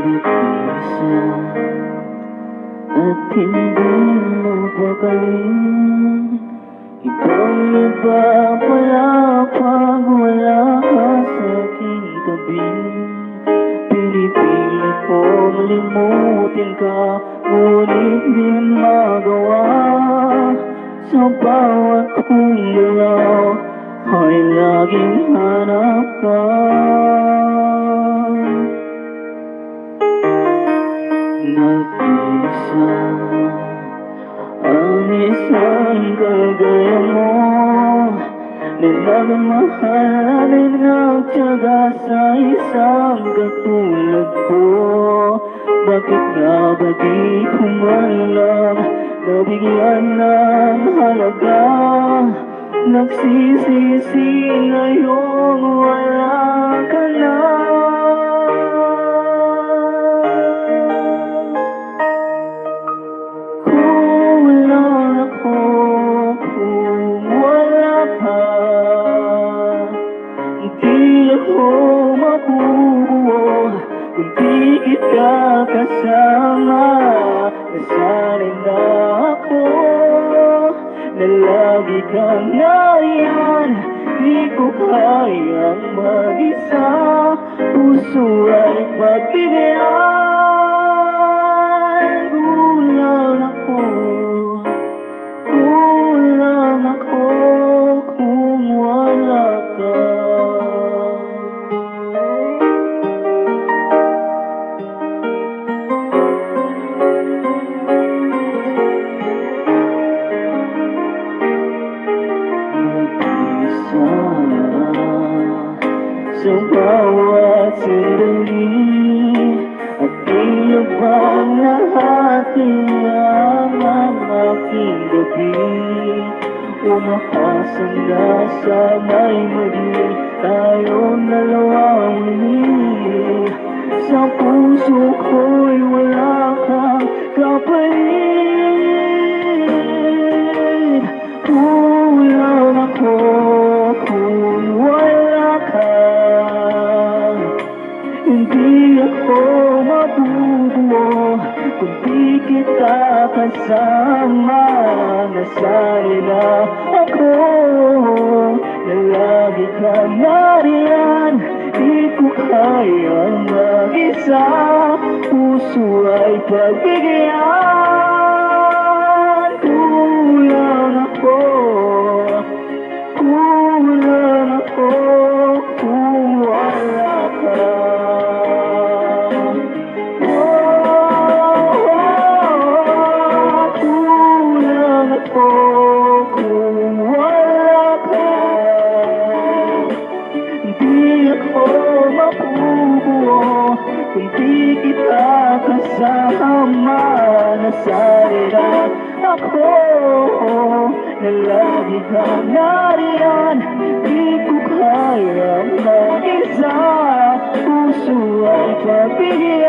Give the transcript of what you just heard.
nag-isa At hindi mo pagaling Ibang iba pala pag wala ka sa aking tabi Pinipilit kong limutin ka Ngunit di magawa Sa bawat kumulaw Ay laging hanap ka Ang isang kagaya mo Na nagmahalin nagtyaga sa isang katulad ko Bakit nga ba di ko man Nabigyan ng halaga Nagsisisi ngayong wala ka na di kita kasama. Nasanay na ako na lagi kang nariyan Di ko kayang mag-isa. Puso ay pagbigyan Sa bawat sandali At tila bang nahati ang aking gabi Umahasang na sa may mali Tayong dalawang muli. Sa puso ko'y wala kang kapalit kasama Nasanay na ako na lagi ka nariyan Di ko kayang mag-isa. Puso ay pagbigyan. Kulang ako mapubuo kung di kita kasama Nasanay na ako. Na lagi kang nariyan Di ko kaya mag-isa. Puso ay pagbigyan